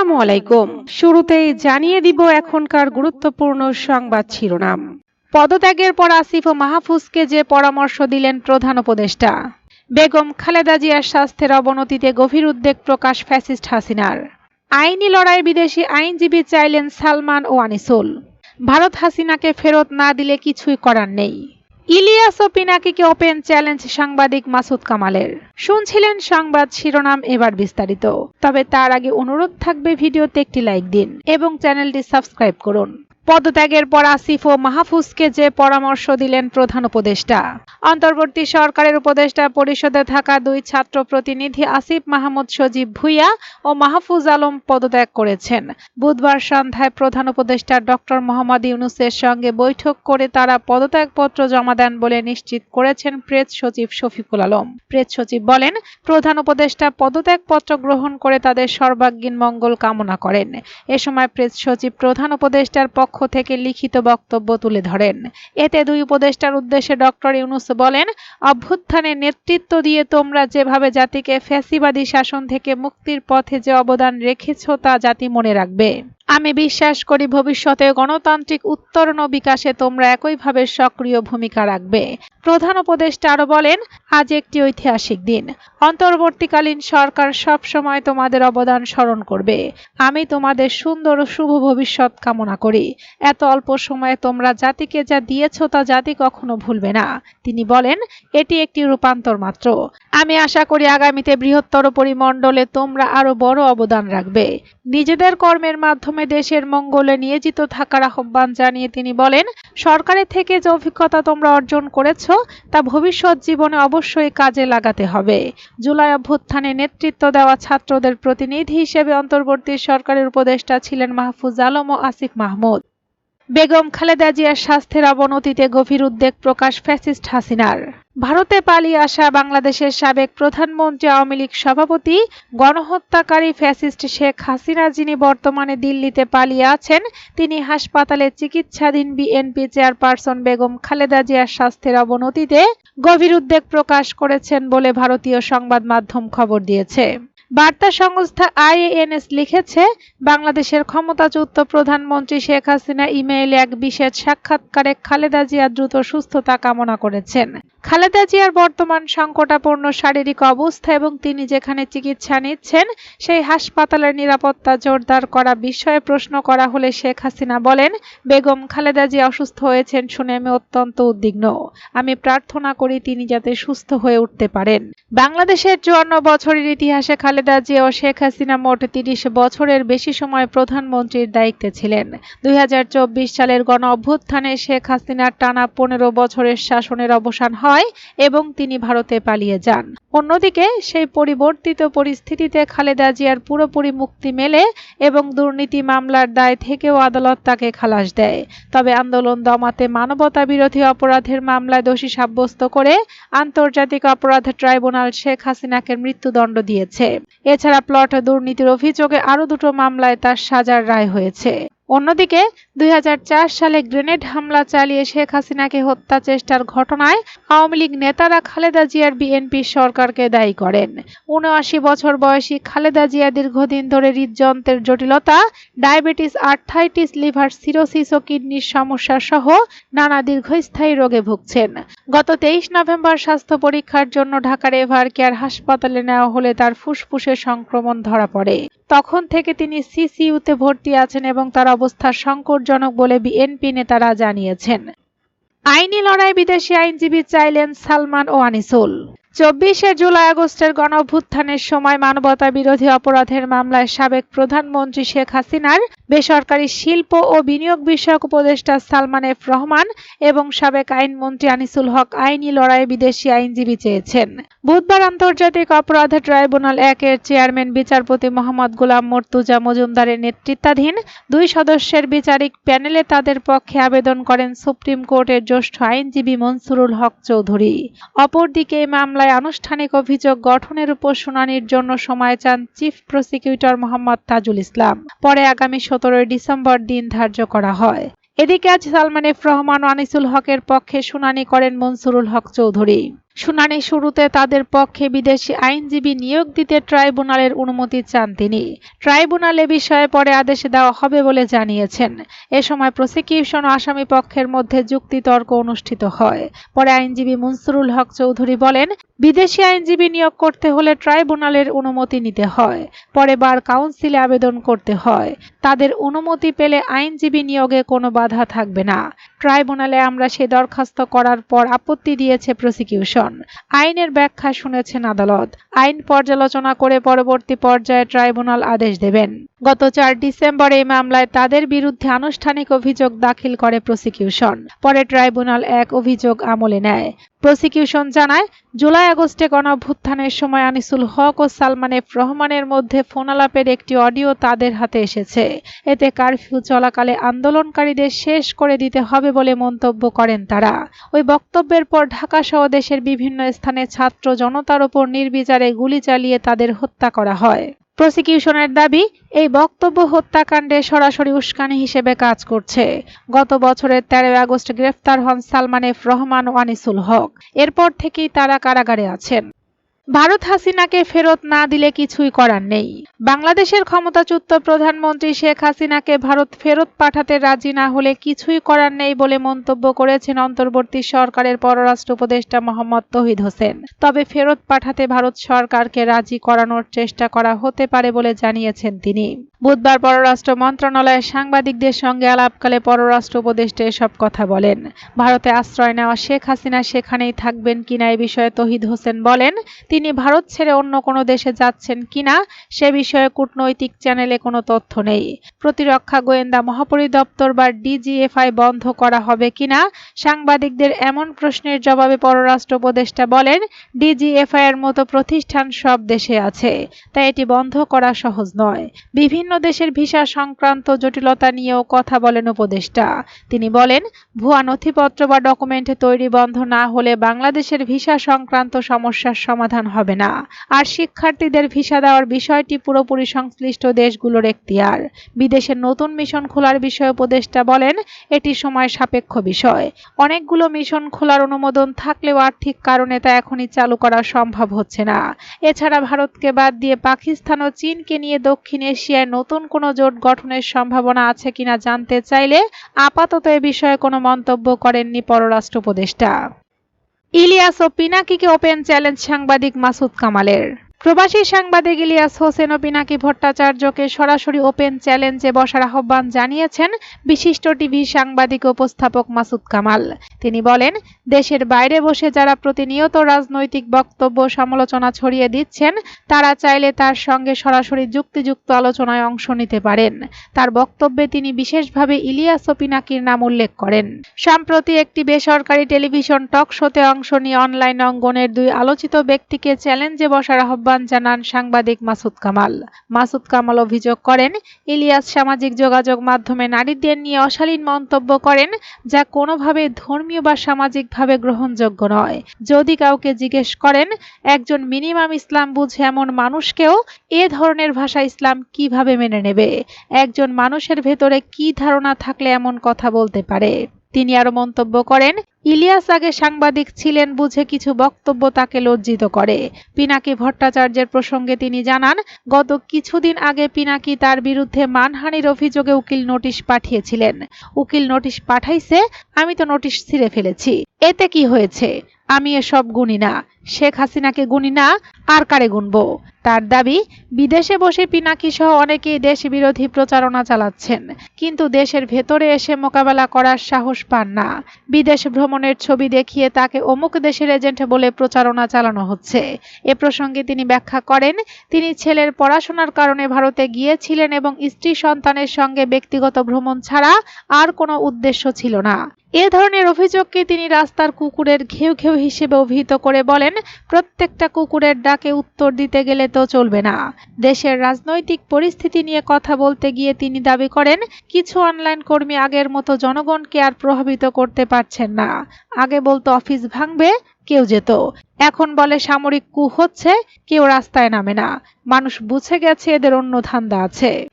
আসসালামু আলাইকুম। শুরুতেই জানিয়ে দিব এখনকার গুরুত্বপূর্ণ সংবাদ শিরোনাম। পদত্যাগের পর আসিফ ও মাহফুজকে যে পরামর্শ দিলেন প্রধান উপদেষ্টা। বেগম খালেদা জিয়ার স্বাস্থ্যের অবনতিতে গভীর উদ্বেগ প্রকাশ ফ্যাসিস্ট হাসিনার। আইনি লড়াই বিদেশি আইনজীবী চাইলেন সালমান ও আনিসুল। ভারত হাসিনাকে ফেরত না দিলে কিছুই করার নেই। ইলিয়াস ও পিনাকিকে ওপেন চ্যালেঞ্জ সাংবাদিক মাসুদ কামালের। শুনছিলেন সংবাদ শিরোনাম এবার বিস্তারিত। তবে তার আগে অনুরোধ থাকবে ভিডিওতে একটি লাইক দিন এবং চ্যানেলটি সাবস্ক্রাইব করুন। পদত্যাগের পর আসিফ ও মাহফুজকে যে পরামর্শ দিলেন প্রধান উপদেষ্টা। অন্তর্বর্তী সরকারের উপদেষ্টা পরিষদে থাকা দুই ছাত্র প্রতিনিধি আসিফ মাহমুদ সজীব ভুইয়া ও মাহফুজ আলম পদত্যাগ করেছেন। বুধবার সন্ধ্যায় প্রধান উপদেষ্টা ডক্টর মোহাম্মদ ইউনুসের সঙ্গে বৈঠক করে তারা পদত্যাগপত্র জমা দেন বলে নিশ্চিত করেছেন প্রেস সচিব শফিকুল আলম। প্রেস সচিব বলেন, প্রধান উপদেষ্টা পদত্যাগপত্র গ্রহণ করে তাদের সর্বাঙ্গীন মঙ্গল কামনা করেন। এ সময় প্রেস সচিব প্রধান উপদেষ্টার পক্ষ থেকে লিখিত বক্তব্য তুলে ধরেন। এতে দুই উপদেষ্টার উদ্দেশ্যে ডক্টর ইউনুস বলেন অভ্যুত্থানে নেতৃত্ব দিয়ে তোমরা যেভাবে জাতিকে ফ্যাসিবাদী শাসন থেকে মুক্তির পথে যে অবদান রেখেছ তা জাতি মনে রাখবে। আমি বিশ্বাস করি ভবিষ্যতে গণতান্ত্রিক উত্তরণ ও বিকাশে তোমরা একইভাবে সক্রিয় ভূমিকা রাখবে। প্রধান উপদেষ্টা আরও বলেন, আজ একটি ঐতিহাসিক দিন। অন্তর্বর্তীকালীন সরকার সব সময় তোমাদের অবদান স্মরণ করবে। আমি তোমাদের সুন্দর ও শুভ ভবিষ্যৎ কামনা করি। এত অল্প সময়ে তোমরা জাতিকে যা দিয়েছ তা জাতি কখনো ভুলবে না। তিনি বলেন, এটি একটি রূপান্তর মাত্র। আমি আশা করি আগামীতে বৃহত্তর পরিমণ্ডলে তোমরা আরও বড় অবদান রাখবে। নিজেদের কর্মের মাধ্যমে দেশের মঙ্গলে নিয়োজিত থাকার আহ্বান জানিয়ে তিনি বলেন, সরকারের থেকে যে অভিজ্ঞতা তোমরা অর্জন করেছ, তা ভবিষ্যৎ জীবনে অবশ্যই কাজে লাগাতে হবে। জুলাই অভ্যুত্থানে নেতৃত্ব দেওয়া ছাত্রদের প্রতিনিধি হিসেবে অন্তর্বর্তী সরকারের উপদেষ্টা ছিলেন মাহফুজ আলম ও আসিফ মাহমুদ। বেগম খালেদা জিয়ার স্বাস্থ্যের অবনতিতে গভীর উদ্বেগ প্রকাশ ফ্যাসিস্ট হাসিনার। ভারতে পালিয়ে আসা বাংলাদেশের সাবেক প্রধানমন্ত্রী আওয়ামী লীগ সভাপতি, গণহত্যাকারী ফ্যাসিস্ট শেখ হাসিনা যিনি বর্তমানে দিল্লিতে পালিয়ে আছেন, তিনি হাসপাতালে চিকিৎসাধীন বিএনপি চেয়ারপারসন বেগম খালেদা জিয়ার স্বাস্থ্যের অবনতিতে গভীর উদ্বেগ প্রকাশ করেছেন বলে ভারতীয় সংবাদ মাধ্যম খবর দিয়েছে। বার্তা সংস্থা আইএএনএস লিখেছে, বাংলাদেশের ক্ষমতাচ্যুত প্রধানমন্ত্রী শেখ হাসিনা ইমেইলে এক বিশেষ সাক্ষাৎকারে খালেদা জিয়ার দ্রুত সুস্থতা কামনা করেছেন। খালেদা জিয়ার বর্তমান সংকটাপন্ন শারীরিক অবস্থা এবং তিনি যেখানে চিকিৎসা নিচ্ছেন, সেই হাসপাতালের নিরাপত্তা জোরদার করা বিষয়ে প্রশ্ন করা হলে শেখ হাসিনা বলেন, বেগম খালেদা জিয়া অসুস্থ হয়েছেন শুনে আমি অত্যন্ত উদ্বিগ্ন। আমি প্রার্থনা করি তিনি যাতে সুস্থ হয়ে উঠতে পারেন। বাংলাদেশের চুয়ান্ন বছরের ইতিহাসে খালেদা জিয়া ও শেখ হাসিনা মোট তিরিশ বছরের বেশি সময় প্রধানমন্ত্রীর দায়িত্বে ছিলেন। দুই সালের গণ অভ্যুত্থানে শেখ হাসিনার টানা পনেরো বছরের শাসনের অবসান হয় এবং তিনি ভারতে পালিয়ে যান। অন্যদিকে সেই পরিবর্তিত পরিস্থিতিতে খালেদা জিয়ার পুরোপুরি মুক্তি মেলে এবং দুর্নীতি মামলার দায় থেকেও আদালত তাকে খালাস দেয়। তবে আন্দোলন দমাতে মানবতা বিরোধী অপরাধের মামলায় দোষী সাব্যস্ত করে আন্তর্জাতিক অপরাধ ট্রাইব্যুনাল শেখ হাসিনাকে মৃত্যুদণ্ড দিয়েছে। এছাড়া প্লট দুর্নীতির অভিযোগে আরও দুটো মামলায় তার সাজার রায় হয়েছে। অন্যদিকে দুই হাজার চার সালে গ্রেনেড হামলা চালিয়ে শেখ হাসিনাকে হত্যা চেষ্টার ঘটনায় আওয়ামী লীগ নেতারা খালেদা জিয়ার বিএনপি সরকারকে দায়ী করেন। উনআশি বছর বয়সী খালেদা জিয়া দীর্ঘদিন ধরে হৃদযন্ত্রের জটিলতা, ডায়াবেটিস, আর্থাইটিস, লিভার সিরোসিস ও কিডনির সমস্যা সহ নানা দীর্ঘস্থায়ী রোগে ভুগছেন। গত তেইশ নভেম্বর স্বাস্থ্য পরীক্ষার জন্য ঢাকার এভার কেয়ার হাসপাতালে নেওয়া হলে তার ফুসফুসে সংক্রমণ ধরা পড়ে। তখন থেকে তিনি সিসিইউতে ভর্তি আছেন এবং তার অবস্থা সংকটজনক বলে বিএনপি নেতারা জানিয়েছেন। আইনি লড়াই বিদেশি আইনজীবী চাইলেন সালমান ও আনিসুল। চব্বিশে জুলাই আগস্টের গণঅভ্যুত্থানের সময় মানবতা বিরোধী অপরাধের মামলায় সাবেক প্রধানমন্ত্রী শেখ হাসিনার বেসরকারি শিল্প ও বিনিয়োগ বিষয়ক উপদেষ্টা সালমান এফ রহমান এবং সাবেক আইনমন্ত্রী আনিসুল হক আইনি লড়াই বিদেশি আইনজীবী চেয়েছেন। বুধবার আন্তর্জাতিক অপরাধ ট্রাইব্যুনাল একের চেয়ারম্যান বিচারপতি মোহাম্মদ গোলাম মর্তুজা মজুমদারের নেতৃত্বাধীন দুই সদস্যের বিচারিক প্যানেলে তাদের পক্ষে আবেদন করেন সুপ্রিম কোর্টের জ্যেষ্ঠ আইনজীবী মনসুরুল হক চৌধুরী। অপরদিকে এই মামলায় আনুষ্ঠানিক অভিযোগ গঠনের উপর শুনানির জন্য সময় চান চিফ প্রসিকিউটর মোহাম্মদ তাজুল ইসলাম। পরে আগামী সতেরোই ডিসেম্বর দিন ধার্য করা হয়। এদিকে আজ সালমান এফ রহমান ও আনিসুল হকের পক্ষে শুনানি করেন মনসুরুল হক চৌধুরী। শুনানি শুরুতে তাদের পক্ষে বিদেশি আইনজীবী নিয়োগ দিতে ট্রাইব্যুনালের অনুমতি চান তিনি। ট্রাইব্যুনাল এ বিষয়ে পরে আদেশ দেওয়া হবে বলে জানিয়েছেন। এ সময় প্রসিকিউশন আসামি পক্ষের মধ্যে যুক্তিতর্ক অনুষ্ঠিত হয়। পরে আইনজীবী মুনসুরুল হক চৌধুরী বলেন, বিদেশি আইনজীবী নিয়োগ করতে হলে ট্রাইব্যুনালের অনুমতি নিতে হয়। পরে বার কাউন্সিলে আবেদন করতে হয়। তাদের অনুমতি পেলে আইনজীবী নিয়োগে কোনো বাধা থাকবে না। ট্রাইব্যুনালে আমরা সে দরখাস্ত করার পর আপত্তি দিয়েছে প্রসিকিউশন। আইনের ব্যাখ্যা শুনেছেন আদালত। আইন পর্যালোচনা করে পরবর্তী পর্যায়ে ট্রাইব্যুনাল আদেশ দেবেন। গত চার ডিসেম্বর এই মামলায় তাদের বিরুদ্ধে আনুষ্ঠানিক অভিযোগ দাখিল করে প্রসিকিউশন। পরে ট্রাইব্যুনাল এক অভিযোগ আমলে নেয়। প্রসিকিউশন জানায় জুলাই আগস্টে গণঅভ্যুত্থানের সময় আনিসুল হক ও সালমান এফ রহমানের মধ্যে ফোনালাপের একটি অডিও তাদের হাতে এসেছে। এতে কারফিউ চলাকালে আন্দোলনকারীদের শেষ করে দিতে হবে বলে মন্তব্য করেন তারা। ওই বক্তব্যের পর ঢাকা সহ দেশের বিভিন্ন স্থানে ছাত্র জনতার ওপর নির্বিচারে গুলি চালিয়ে তাদের হত্যা করা হয়। প্রসিকিউশনের দাবি, এই বক্তব্য হত্যাকাণ্ডে সরাসরি উস্কানি হিসেবে কাজ করছে। গত বছরের তেরোই আগস্ট গ্রেফতার হন সালমান এফ রহমান ও আনিসুল হক। এরপর থেকেই তারা কারাগারে আছেন। ভারত হাসিনাকে ফেরত না দিলে কিছুই করার নেই। বাংলাদেশের ক্ষমতাচ্যুত প্রধানমন্ত্রী শেখ হাসিনাকে ভারত ফেরত পাঠাতে রাজি না হলে কিছুই করার নেই বলে মন্তব্য করেছেন অন্তর্বর্তী সরকারের পররাষ্ট্র উপদেষ্টা মোহাম্মদ তহিদ হোসেন। তবে ফেরত পাঠাতে ভারত সরকারকে রাজি করানোর চেষ্টা করা হতে পারে বলে জানিয়েছেন তিনি। বুধবার পররাষ্ট্র মন্ত্রণালয়ের সাংবাদিকদের সঙ্গে আলাপকালে পররাষ্ট্র উপদেষ্টা এসব কথা বলেন। ভারতে আশ্রয় নেওয়া শেখ হাসিনা সেখানেই থাকবেন কিনা এ বিষয়ে তহিদ হোসেন বলেন, তিনি ভারত ছেড়ে অন্য কোনো দেশে যাচ্ছেন কিনা সে বিষয়ে কূটনৈতিক চ্যানেলে কোনো তথ্য নেই। প্রতিরক্ষা গোয়েন্দা মহাপরিদপ্তর বা ডিজিএফআই বন্ধ করা হবে কিনা সাংবাদিকদের এমন প্রশ্নের জবাবে পররাষ্ট্র উপদেষ্টা বলেন, ডিজিএফআই এর মতো প্রতিষ্ঠান সব দেশে আছে, তাই এটি বন্ধ করা সহজ নয়। বিভিন্ন দেশের ভিসা সংক্রান্ত জটিলতা নিয়েও কথা বলেন উপদেষ্টা। তিনি বলেন, ভুয়া নথিপত্র বা ডকুমেন্টে তৈরি বন্ধ না হলে বাংলাদেশের ভিসা সংক্রান্ত সমস্যার সমাধান হবে না। আর শিক্ষার্থীদের ভিসা দেওয়ার বিষয়টি পুরোপুরি সংশ্লিষ্ট দেশগুলোর এখতিয়ার। বিদেশে নতুন মিশন খোলার বিষয়ে উপদেষ্টা বলেন, এটি সময় সাপেক্ষ বিষয়। অনেকগুলো মিশন খোলার অনুমোদন থাকলেও আর্থিক কারণে তা এখনই চালু করা সম্ভব হচ্ছে না। এছাড়া ভারতকে বাদ দিয়ে পাকিস্তান ও চীনকে নিয়ে দক্ষিণ এশিয়ায় নতুন কোনো জোট গঠনের সম্ভাবনা আছে কিনা জানতে চাইলে আপাতত এ বিষয়ে কোনো মন্তব্য করেননি পররাষ্ট্র উপদেষ্টা। ইলিয়াস ও পিনাকিকে ওপেন চ্যালেঞ্জ সাংবাদিক মাসুদ কামালের। প্রবাসী সাংবাদিক ইলিয়াস হোসেন ও পিনাকি ভট্টাচার্যকে সরাসরি ওপেন চ্যালেঞ্জে বসার আহ্বান জানিয়েছেন বিশিষ্ট টিভি সাংবাদিক উপস্থাপক মাসুদ কামাল। তিনি বলেন, দেশের বাইরে বসে যারা প্রতিনিয়ত রাজনৈতিক বক্তব্য সমালোচনা ছড়িয়ে দিচ্ছেন, তারা চাইলে তার সঙ্গে সরাসরি যুক্তিযুক্ত আলোচনায় অংশ নিতে পারেন। তার বক্তব্যে তিনি বিশেষভাবে ইলিয়াস ও পিনাকির নাম উল্লেখ করেন। সম্প্রতি একটি বেসরকারি টেলিভিশন টক শোতে অংশ নিয়ে অনলাইন অঙ্গনের দুই আলোচিত ব্যক্তিকে চ্যালেঞ্জে বসার আহ্বান আহ্বান জানান সাংবাদিক মাসুদ কামাল। মাসুদ কামাল অভিযোগ করেন, ইলিয়াস সামাজিক যোগাযোগ মাধ্যমে নারীদের নিয়ে অশালীন মন্তব্য করেন, যা কোনোভাবে ধর্মীয় বা সামাজিকভাবে গ্রহণযোগ্য নয়। যদি কাউকে জিজ্ঞেস করেন, একজন মিনিমাম ইসলাম বুঝে এমন মানুষকেও এ ধরনের ভাষা ইসলাম কীভাবে মেনে নেবে? একজন মানুষের ভেতরে কি ধারণা থাকলে এমন কথা বলতে পারে? তিনি আরও মন্তব্য করেন, ইলিয়াস আগে সাংবাদিক ছিলেন বুঝে কিছু বক্তব্য তাকে লজ্জিত করে। পিনাকি ভট্টাচার্যের প্রসঙ্গে তিনি জানান, গত কিছুদিন আগে পিনাকি তার বিরুদ্ধে মানহানির অভিযোগে উকিল নোটিশ পাঠিয়েছিলেন। উকিল নোটিশ পাঠাইছে, আমি তো নোটিশ ছিঁড়ে ফেলেছি। এতে কি হয়েছে? আমি এসব গুনি না। শেখ হাসিনাকে গুনি না আর কারে গুনব? তার দাবি, বিদেশে বসে পিনাকি সহ অনেকেই দেশ বিরোধী প্রচারণা চালাচ্ছেন। কিন্তু দেশের ভেতরে এসে মোকাবেলা করার সাহস পান না। বিদেশ ভ্রমণের ছবি দেখিয়ে তাকে অমুক দেশের এজেন্ট বলে প্রচারণা চালানো হচ্ছে। এ প্রসঙ্গে তিনি ব্যাখ্যা করেন, তিনি ছেলের পড়াশোনার কারণে ভারতে গিয়েছিলেন এবং স্ত্রী সন্তানের সঙ্গে ব্যক্তিগত ভ্রমণ ছাড়া আর কোনো উদ্দেশ্য ছিল না। এ ধরনের অভিযোগকে তিনি রাস্তার কুকুরের ঘেউ ঘেউ হিসেবে অভিহিত করে বলেন প্রত্যেকটা কুকুরের ডাকে উত্তর দিতে গেলে তো চলবে না। দেশের রাজনৈতিক পরিস্থিতি নিয়ে কথা বলতে গিয়ে তিনি দাবি করেন, কিছু অনলাইন কর্মী আগের মতো জনগণকে আর প্রভাবিত করতে পারছেন না। আগে বলতো অফিস ভাঙবে, কেউ যেত। এখন বলে সামরিক কু হচ্ছে, কেউ রাস্তায় নামে না। মানুষ বুঝে গেছে এদের অন্য ধান্দা আছে।